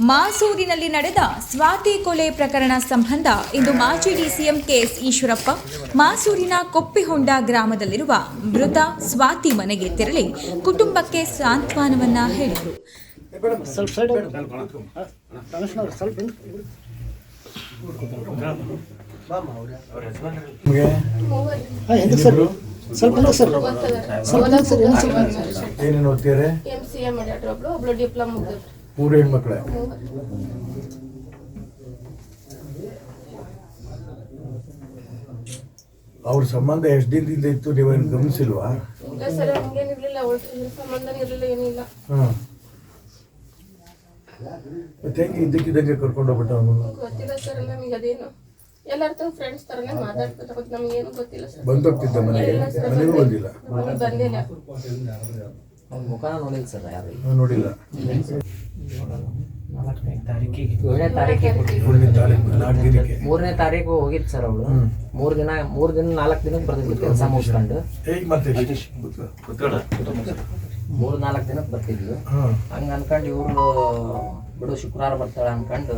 ಮಾಸೂರಿನಲ್ಲಿ ನಡೆದ ಸ್ವಾತಿ ಕೊಲೆ ಪ್ರಕರಣ ಸಂಬಂಧ ಇಂದು ಮಾಜಿ ಡಿಸಿಎಂ ಕೆಎಸ್ ಈಶ್ವರಪ್ಪ ಮಾಸೂರಿನ ಕೊಪ್ಪಿಹೊಂಡ ಗ್ರಾಮದಲ್ಲಿರುವ ಮೃತ ಸ್ವಾತಿ ಮನೆಗೆ ತೆರಳಿ ಕುಟುಂಬಕ್ಕೆ ಸಾಂತ್ವನವನ್ನ ಹೇಳಿದರು. ಸ್ವಲ್ಪ ಸ್ವಲ್ಪ ಸರ್. ಸ್ವಲ್ಪ ಏನು ಎಂ ಸಿ ಎ ಒಬ್ಳು ಡಿಪ್ಲೊಮಾ ಮುಗ್ದೈತ್ರಿ. ಮೂರು ಹೆಣ್ಮಕ್ಳೆ. ಅವ್ರ ಸಂಬಂಧ ಎಷ್ಟು ದಿನದಿಂದ ಇತ್ತು ನೀವೇನು ಗಮನಿಸಿಲ್ವಾ? ಇಲ್ಲ ಸರ್ ಹಂಗೇನ್ ಅವ್ರ ಅವಳ ಸಂಬಂಧ ಇರ್ಲಿಲ್ಲ ಏನಿಲ್ಲ ಹಾಂ. ಮತ್ತೆ ಹೆಂಗೆ ಇದ್ದಕ್ಕಿದ್ದಂಗೆ ಕರ್ಕೊಂಡು ಹೋಗ್ಬಿಟ್ಟ ಅವನು? ಗೊತ್ತಿಲ್ಲ ಸರ್ ನಮಗೆ ಅದೇನು. ಎಲ್ಲರ ತಮ್ಮ ಫ್ರೆಂಡ್ಸ್ ತರನೇ ಮಾತಾಡ್ತಾ ಹೋದ್ ನಮ್ಗೇನು ಗೊತ್ತಿಲ್ಲ ಸರ್. ಬಂದೋಗ್ತಿದ್ದ ಮನೆಗೆ? ಮನೆಗೂ ಬಂದಿಲ್ಲ? ಮನೆಗ್ ಬಂದಿಲ್ಲ ಅವ್ನ ಮುಖನ ನೋಡಿಲ್ಲ ಸರ್ ಯಾರು. ನಾನು ನೋಡಿಲ್ಲ. ಏಳನೇ ತಾರೀಕಿಗೆ ಮೂರನೇ ತಾರೀಕು ಹೋಗಿತ್ತು ಸರ್ ಅವಳು. ಮೂರು ದಿನ ಮೂರ್ ದಿನ ನಾಲ್ಕು ದಿನಕ್ಕೆ ಬರ್ತಿದ್ವಿ ಕೆಲಸ ಮುಗಿಸ್ಕೊಂಡು. ಮೂರು ನಾಲ್ಕು ದಿನಕ್ಕೆ ಬರ್ತಿದ್ಲು. ಹಂಗ ಅನ್ಕೊಂಡು ಇವ್ರು ಬಿಡು ಶುಕ್ರವಾರ ಬರ್ತಾಳೆ ಅನ್ಕೊಂಡು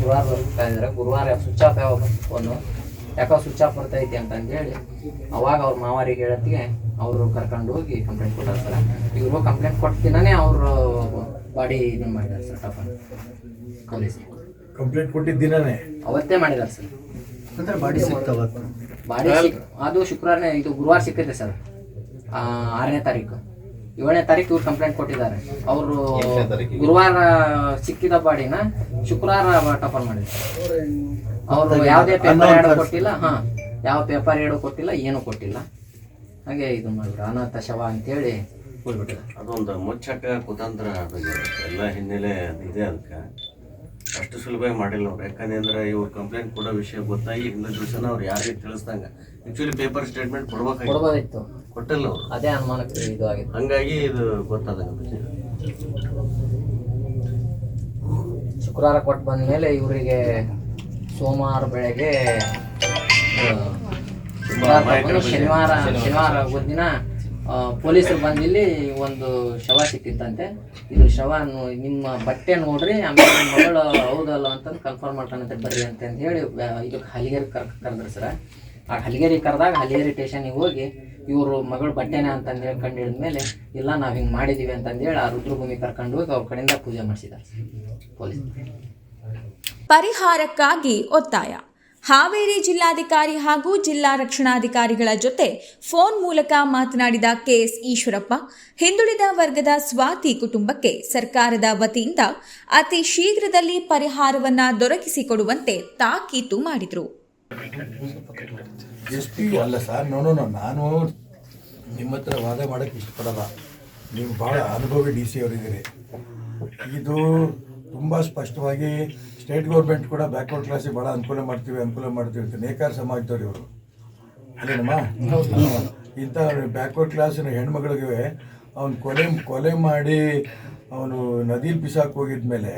ಗುರುವಾರ ಬರ್ತಾ ಇದಾರೆ ಗುರುವಾರ ಸ್ವಿಚ್ ಆಫ್ ಯಾವಾಗ ಫೋನು ಯಾಕೋ ಸ್ವಿಚ್ ಆಫ್ ಬರ್ತೈತಿ ಅಂತ ಹೇಳಿ ಅವಾಗ ಅವ್ರ ಮಾವಾರಿಗೆ ಹೇಳತ್ತಿಗೆ ಅವರು ಕರ್ಕೊಂಡು ಹೋಗಿ ಕಂಪ್ಲೇಂಟ್ ಕೊಟ್ಟಾರ ಸರ್. ಇವರು ಕಂಪ್ಲೇಂಟ್ ಕೊಟ್ಟ ದಿನನೇ ಅವರು ಬಾಡಿ ಇದನ್ನ ಮಾಡಿದಾರೆ ಸರ್ ಟಫನ್ ಪೊಲೀಸ್ ಕಂಪ್ಲೇಂಟ್ ಕೊಟ್ಟಿದ್ದ ದಿನನೇ ಅವತ್ತೇ ಮಾಡಿದಾರೆ ಸರ್. ಅಂದ್ರೆ ಬಾಡಿ ಸಿಗ್ತಾವ ಬಾಡಿ ಅದು ಶುಕ್ರವಾರನೇ ಇದು ಗುರುವಾರ ಸಿಕ್ಕಿದೆ ಸರ್. ಆ, ಆರನೇ ತಾರೀಕು. ಏಳನೇ ತಾರೀಕು ಇವ್ರು ಕಂಪ್ಲೇಂಟ್ ಕೊಟ್ಟಿದ್ದಾರೆ. ಅವರು ಗುರುವಾರ ಸಿಕ್ಕಿದ ಬಾಡಿನ ಶುಕ್ರವಾರ ಟಫನ್ ಮಾಡಿದ್ದಾರೆ ಅವರು ಯಾವುದೇ ಪೇಪರ್ ಎರಡು ಕೊಟ್ಟಿಲ್ಲ ಹಾ ಯಾವ ಪೇಪರ್ ಎರಡು ಕೊಟ್ಟಿಲ್ಲ ಏನು ಕೊಟ್ಟಿಲ್ಲ. ಹಾಗೆ ಇದು ಮಾಡಿದ್ರು. ಅನಾಥ ಶವ ಅಂತೇಳಿ ಹೋಗ್ಬಿಟ್ಟಿದ್ದಾರೆ. ಅದೊಂದು ಮುಚ್ಚಕ ಕುತಂತ್ರ ಎಲ್ಲ ಹಿನ್ನೆಲೆ ಇದೆ ಅದಕ್ಕೆ. ಅಷ್ಟು ಸುಲಭವಾಗಿ ಮಾಡಿಲ್ಲ ಅವ್ರು. ಯಾಕಂದ್ರೆ ಇವ್ರು ಕಂಪ್ಲೇಂಟ್ ಕೊಡೋ ವಿಷಯ ಗೊತ್ತಾಗಿ ಹಿಂದಿನ ದಿವಸನ ಅವ್ರು ಯಾರಿಗೆ ತಿಳಿಸ್ದಂಗ. ಆಕ್ಚುಲಿ ಪೇಪರ್ ಸ್ಟೇಟ್ಮೆಂಟ್ ಕೊಡ್ಬೇಕಾಗಿತ್ತು. ಕೊಡ್ಬೋದಿತ್ತು ಕೊಟ್ಟಿಲ್ಲ ಅವ್ರು. ಅದೇ ಅನುಮಾನಕ್ಕೆ ಇದು ಆಗಿತ್ತು. ಹಂಗಾಗಿ ಇದು ಗೊತ್ತಾದಂಗ ಶುಕ್ರವಾರ ಕೊಟ್ಟು ಬಂದ ಮೇಲೆ ಇವರಿಗೆ ಸೋಮವಾರ ಬೆಳಗ್ಗೆ ಶನಿವಾರ ಶನಿವಾರ. ದಿನ ಪೊಲೀಸರು ಬಂದಿಲ್ಲಿ ಒಂದು ಶವ ಸಿಕ್ಕಿತ್ತಂತೆ. ಇದು ಶವ ನಿಮ್ಮ ಬಟ್ಟೆ ನೋಡ್ರಿ, ಆಮೇಲೆ ಮಗಳು ಹೌದಲ್ಲ ಅಂತಂದು ಕನ್ಫರ್ಮ್ ಮಾಡ್ತಾನಂತೆ, ಬರ್ರಿ ಅಂತ ಹೇಳಿ ಇದು ಹಲಿಗೇರಿ ಕರ್, ಕರೆದ್ರು ಸರ. ಆ ಹಲಿಗೇರಿ ಕರೆದಾಗ ಹಲಿಗೇರಿ ಸ್ಟೇಷನಿಗೆ ಹೋಗಿ, ಇವರು ಮಗಳು ಬಟ್ಟೆನೇ ಅಂತಂದು ಹೇಳಿ ಕಂಡು ಹಿಡಿದ್ಮೇಲೆ ಇಲ್ಲ ನಾವು ಹಿಂಗೆ ಮಾಡಿದೀವಿ ಅಂತಂದೇಳಿ ಆ ರುದ್ರಭೂಮಿ ಕರ್ಕೊಂಡು ಹೋಗಿ ಅವ್ರ ಕಡೆಯಿಂದ ಪೂಜೆ ಮಾಡಿಸಿದ್ದಾರೆ ಪೊಲೀಸ್. ಪರಿಹಾರಕ್ಕಾಗಿ ಒತ್ತಾಯ. ಹಾವೇರಿ ಜಿಲ್ಲಾಧಿಕಾರಿ ಹಾಗೂ ಜಿಲ್ಲಾ ರಕ್ಷಣಾಧಿಕಾರಿಗಳ ಜೊತೆ ಫೋನ್ ಮೂಲಕ ಮಾತನಾಡಿದ ಕೆಎಸ್ ಈಶ್ವರಪ್ಪ, ಹಿಂದುಳಿದ ವರ್ಗದ ಸ್ವಾತಿ ಕುಟುಂಬಕ್ಕೆ ಸರ್ಕಾರದ ವತಿಯಿಂದ ಅತಿ ಶೀಘ್ರದಲ್ಲಿ ಪರಿಹಾರವನ್ನ ದೊರಕಿಸಿಕೊಡುವಂತೆ ತಾಕೀತು ಮಾಡಿದರು. ಅಲ್ಲ ಸರ್ ನಾನು ನಿಮ್ಮ ವಾದ ಮಾಡಕ್ಕೆ ಇಷ್ಟಪಡಲ್ಲ. ನೀವು ಭಾಳ ಅನುಭವಿ ಡಿ ಸಿ ಅವರಿದ್ದೀರಿ. ಇದು ತುಂಬ ಸ್ಪಷ್ಟವಾಗಿ ಸ್ಟೇಟ್ ಗೌರ್ಮೆಂಟ್ ಕೂಡ ಬ್ಯಾಕ್ವರ್ಡ್ ಕ್ಲಾಸಿಗೆ ಭಾಳ ಅನುಕೂಲ ಮಾಡ್ತೀವಿ ಅನುಕೂಲ ಮಾಡ್ತೀವಿ ಅಂತ ನೇಕಾರ ಸಮಾಜದವ್ರು ಇವರು. ಅಲ್ಲೇನಮ್ಮ? ಇಂಥ ಬ್ಯಾಕ್ವರ್ಡ್ ಕ್ಲಾಸಿನ ಹೆಣ್ಮಗಳಿಗೆ ಅವನು ಕೊಲೆ ಕೊಲೆ ಮಾಡಿ ಅವನು ನದಿಲಿ ಬಿಸಾಕ್ ಹೋಗಿದ್ಮೇಲೆ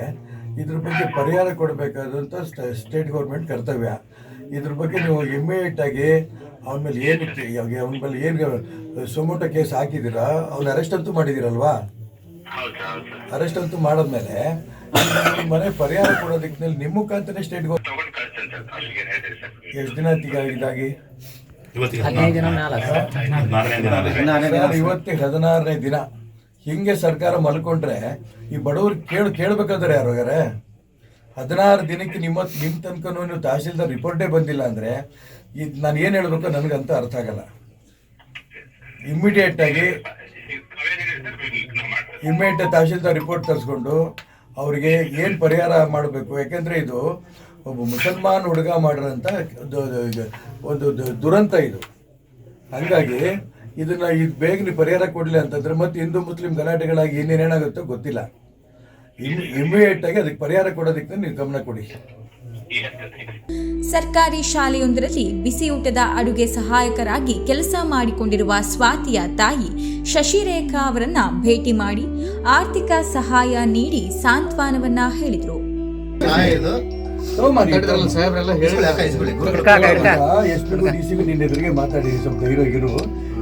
ಇದ್ರ ಬಗ್ಗೆ ಪರಿಹಾರ ಕೊಡಬೇಕಾದಂಥ ಸ್ಟೇಟ್ ಗೌರ್ಮೆಂಟ್ ಕರ್ತವ್ಯ. ಇದ್ರ ಬಗ್ಗೆ ನೀವು ಇಮ್ಮಿಡಿಯೇಟ್ ಆಗಿ ಅವನ ಮೇಲೆ ಏನು ಅವನ ಮೇಲೆ ಏನು ಸುಮೋಟ ಕೇಸ್ ಹಾಕಿದ್ದೀರಾ? ಅವ್ನ ಅರೆಸ್ಟ್ ಅಂತೂ ಮಾಡಿದ್ದೀರಲ್ವಾ? ಅರೆಸ್ಟ್ ಅಂತೂ ಮಾಡಿದ್ಮೇಲೆ ಮನೆ ಪರಿಹಾರ ಕೊಡೋ ದಿಕ್ಕಿನಲ್ಲಿ ನಿಮ್ಮ ಮುಖಾಂತರನೇ ಸ್ಟೇಟ್ ಎಷ್ಟು ದಿನ ಇದಾಗಿ? ಇವತ್ತಿಗೆ ಹದಿನಾರನೇ ದಿನ. ಹಿಂಗೆ ಸರ್ಕಾರ ಮಲ್ಕೊಂಡ್ರೆ ಈ ಬಡವರು ಕೇಳ ಕೇಳ್ಬೇಕಾದ್ರೆ ಯಾರು ಹೋಗ್ಯಾರೆ? ಹದಿನಾರು ದಿನಕ್ಕೆ ನಿಮ್ಮ ನಿಮ್ಮ ತನಕನೂ ನೀವು ತಹಸೀಲ್ದಾರ್ ರಿಪೋರ್ಟೇ ಬಂದಿಲ್ಲ ಅಂದರೆ ಇದು ನಾನು ಏನು ಹೇಳಬೇಕು ನನಗಂತ ಅರ್ಥ ಆಗಲ್ಲ. ಇಮಿಡಿಯೇಟ್ ಆಗಿ ಇಮ್ಮಿಡಿಯೇಟ್ ತಹಸೀಲ್ದಾರ್ ರಿಪೋರ್ಟ್ ತರಿಸ್ಕೊಂಡು ಅವರಿಗೆ ಏನು ಪರಿಹಾರ ಮಾಡಬೇಕು? ಯಾಕೆಂದರೆ ಇದು ಒಬ್ಬ ಮುಸಲ್ಮಾನ್ ಹುಡುಗ ಮಾಡಿರೋಂಥ ಒಂದು ದುರಂತ ಇದು. ಹಂಗಾಗಿ ಇದನ್ನ ಇದು ಬೇಗ ನೀವು ಪರಿಹಾರ ಕೊಡಲಿ ಅಂತಂದ್ರೆ ಮತ್ತೆ ಹಿಂದೂ, ಮುಸ್ಲಿಂ ಗಲಾಟೆಗಳಾಗಿ ಇನ್ನೇನೇನಾಗುತ್ತೋ ಗೊತ್ತಿಲ್ಲ. ಇಮಿಡಿಯೇಟ್ ಆಗಿ ಅದಕ್ಕೆ ಪರಿಹಾರ ಕೊಡೋದಕ್ಕೆ ನೀವು ಗಮನ ಕೊಡಿ. ಸರ್ಕಾರಿ ಶಾಲೆಯೊಂದರಲ್ಲಿ ಬಿಸಿಯೂಟದ ಅಡುಗೆ ಸಹಾಯಕರಾಗಿ ಕೆಲಸ ಮಾಡಿಕೊಂಡಿರುವ ಸ್ವಾತಿಯ ತಾಯಿ ಶಶಿರೇಖಾ ಅವರನ್ನ ಭೇಟಿ ಮಾಡಿ ಆರ್ಥಿಕ ಸಹಾಯ ನೀಡಿ ಸಾಂತ್ವನವನ್ನ ಹೇಳಿದರು.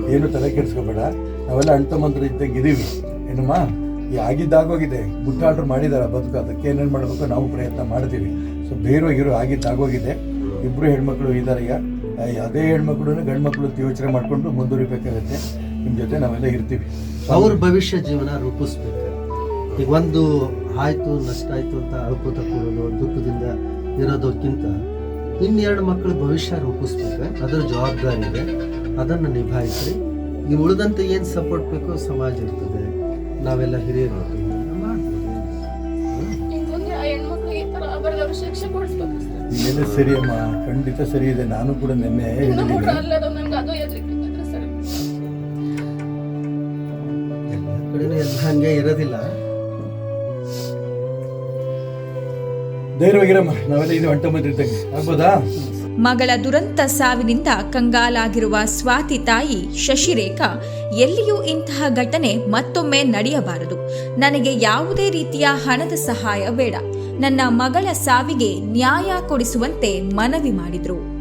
ಏನು ತಲೆ ಕೆಡಿಸ್ಕೋಬೇಡ ನಾವೆಲ್ಲ ಅಣ್ತಮ್ಮಂತ್ರ ಇದ್ದಂಗೆ ಇದೀವಿ ಏನಮ್ಮ ಆಗಿದ್ದಾಗೋಗಿದೆ ಬುಕ್ ಆರ್ಡರ್ ಮಾಡಿದಾರ ಬದುಕು ಅದಕ್ಕೆ ಏನೇನು ಮಾಡಬೇಕು ನಾವು ಪ್ರಯತ್ನ ಮಾಡ್ತೀವಿ ಸೊ ಬೇರೋಗಿರೋ ಆಗಿದ್ದು ಆಗೋಗಿದೆ ಇಬ್ಬರು ಹೆಣ್ಮಕ್ಳು ಇದ್ದಾರೆ ಈಗ. ಅದೇ ಹೆಣ್ಮಕ್ಳು ಗಂಡು ಮಕ್ಕಳು ಯೋಚನೆ ಮಾಡಿಕೊಂಡು ಮುಂದುವರಿಬೇಕಾಗತ್ತೆ. ನಿಮ್ಮ ಜೊತೆ ನಾವೆಲ್ಲ ಇರ್ತೀವಿ. ಅವ್ರ ಭವಿಷ್ಯ ಜೀವನ ರೂಪಿಸ್ಬೇಕು. ಈಗ ಒಂದು ಆಯ್ತು, ನಷ್ಟ ಆಯ್ತು ಅಂತ ಅಳ್ಕೋತ ಕೂಡೋದು ದುಃಖದಿಂದ ಇರೋದಕ್ಕಿಂತ ಇನ್ನೆರಡು ಮಕ್ಕಳು ಭವಿಷ್ಯ ರೂಪಿಸ್ಬೇಕು. ಅದರ ಜವಾಬ್ದಾರಿ ಇದೆ. ಅದನ್ನು ನಿಭಾಯಿಸಿ ಈ ಉಳಿದಂತೆ ಏನು ಸಪೋರ್ಟ್ ಬೇಕೋ ಸಮಾಜ ಇರ್ತದೆ. ನಾವೆಲ್ಲ ಹಿರಿಯರು. ಕೊಡಿಸ್ಬೇಕು ಸರ್ ಅಮ್ಮ ಖಂಡಿತ ಸರಿ ಇದೆ. ನಾನು ಕೂಡ ನಿನ್ನೆ ಹೇಳಿದ್ದೀನಿ. ಎಲ್ಲ ಕಡೆನೂ ಎಲ್ಲ ಹಂಗೆ ಇರೋದಿಲ್ಲ. ಧೈರ್ಯವಾಗಿರಮ್ಮ ನಾವೆಲ್ಲ ಇದು ಅಂಟ ಇದ್ದಂಗೆ. ಆಗ್ಬೋದಾ? ಮಗಳ ದುರಂತ ಸಾವಿನಿಂದ ಕಂಗಾಲಾಗಿರುವ ಸ್ವಾತಿ ತಾಯಿ ಶಶಿರೇಖಾ ಎಲ್ಲಿಯೂ ಇಂತಹ ಘಟನೆ ಮತ್ತೊಮ್ಮೆ ನಡೆಯಬಾರದು. ನನಗೆ ಯಾವುದೇ ರೀತಿಯ ಹಣದ ಸಹಾಯ ಬೇಡ. ನನ್ನ ಮಗಳ ಸಾವಿಗೆ ನ್ಯಾಯ ಕೊಡಿಸುವಂತೆ ಮನವಿ ಮಾಡಿದರು.